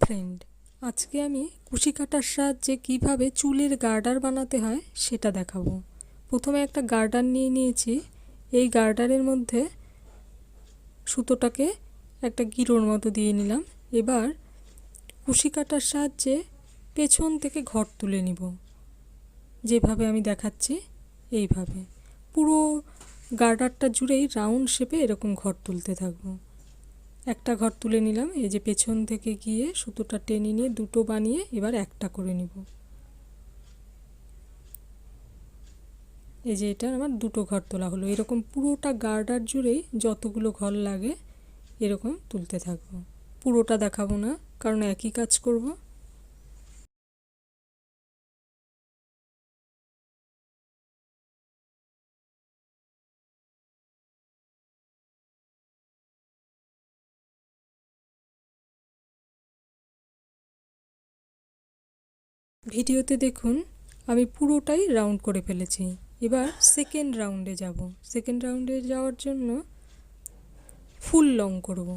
Friend আজকে আমি কুশি কাটার সাহায্যে কীভাবে চুলের গার্ডার বানাতে হয় সেটা দেখাবো। প্রথমে একটা গার্ডার নিয়ে নিয়েছি। এই গার্ডারের মধ্যে সুতোটাকে একটা গিরোর মতো দিয়ে নিলাম। এবার কুশি কাটার সাহায্যে পেছন থেকে ঘর তুলে নিব। যেভাবে আমি দেখাচ্ছি, এইভাবে। পুরো গার্ডারটা জুড়েই রাউন্ড শেপে এরকম ঘর তুলতে থাকব। একটা ঘর তুলে নিলাম। এই যে পেছন থেকে গিয়ে সুতোটা টেনে নিয়ে দুটো বানিয়ে এবার একটা করে নিব। এই যে এটা আমার দুটো ঘর তোলা হলো। এরকম পুরোটা গার্ডার জুড়েই যতগুলো ঘর লাগে, এরকম তুলতে থাকব। পুরোটা দেখাবো না, কারণ একই কাজ করব। ভিডিওতে দেখুন, আমি পুরোটাই রাউন্ড করে ফেলেছি। এবার সেকেন্ড রাউন্ডে যাব। সেকেন্ড রাউন্ডে যাওয়ার জন্য ফুল লং করব।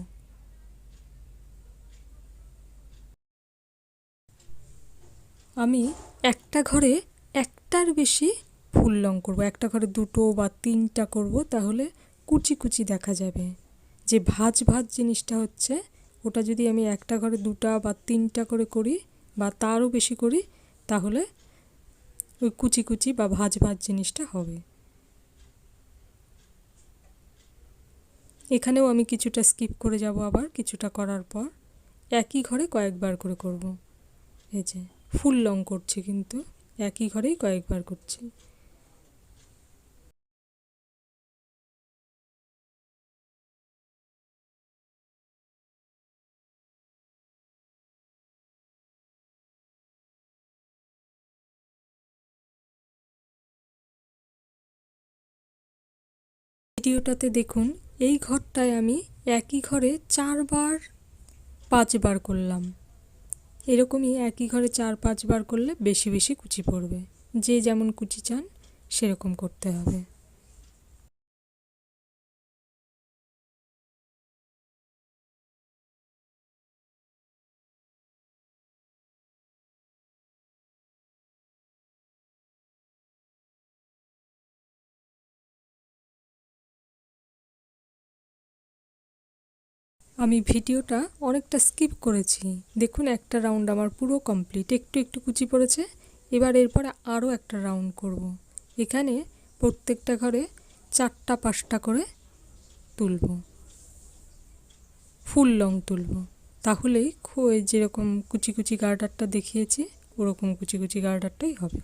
আমি একটা ঘরে একটার বেশি ফুল লং করব। একটা ঘরে দুটো বা তিনটা করব, তাহলে কুচি কুচি দেখা যাবে। যে ভাজ ভাজ জিনিসটা হচ্ছে, ওটা যদি আমি একটা ঘরে দুটা বা তিনটা করে করি বা তারও বেশি করি তাহলে ওই কুচি কুচি বা ভাজ ভাজ জিনিসটা হবে। এখানেও আমি কিছুটা স্কিপ করে যাব আবার, কিছুটা করার পর। একই ঘরে কয়েকবার করে করব। এই যে ফুল লং করছি কিন্তু, একই ঘরেই কয়েকবার করছি। ভিডিওটাতে দেখুন, এই ঘরটায় আমি একই ঘরে চারবার, পাঁচবার করলাম। এরকমই একই ঘরে চার, পাঁচবার করলে বেশি বেশি কুচি পড়বে। যে যেমন কুচি চান, সেরকম করতে হবে। আমি ভিডিওটা অনেকটা স্কিপ করেছি। দেখুন, একটা রাউন্ড আমার পুরো কমপ্লিট একটু একটু কুচি পড়েছে। এবার এরপরে আরও একটা রাউন্ড করব। এখানে প্রত্যেকটা ঘরে চারটা, পাঁচটা করে তুলব। ফুল লং তুলব। তাহলেই যেরকম কুচি কুচি গার্ডারটা দেখিয়েছি, ওরকম কুচি কুচি গার্ডারটাই হবে।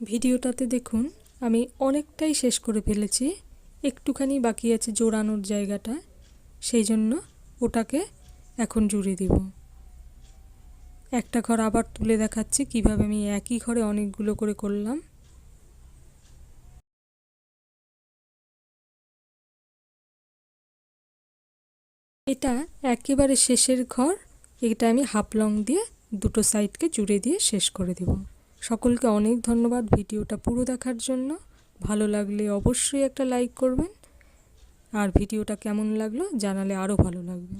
ভিডিওটাতে দেখুন, আমি অনেকটাই শেষ করে ফেলেছি। একটুখানি বাকি আছে জোড়ানোর জায়গাটা, সেই জন্য ওটাকে এখন জুড়ে দিব। একটা ঘর আবার তুলে দেখাচ্ছি কীভাবে আমি একই ঘরে অনেকগুলো করে করলাম। এটা একেবারে শেষের ঘর, এটা আমি হাফ লং দিয়ে দুটো সাইডকে জুড়ে দিয়ে শেষ করে দেবো। সকলকে অনেক ধন্যবাদ ভিডিওটা পুরো দেখার জন্য। ভালো লাগলে অবশ্যই একটা লাইক করবেন। আর ভিডিওটা কেমন লাগল জানালে আরও ভালো লাগবে।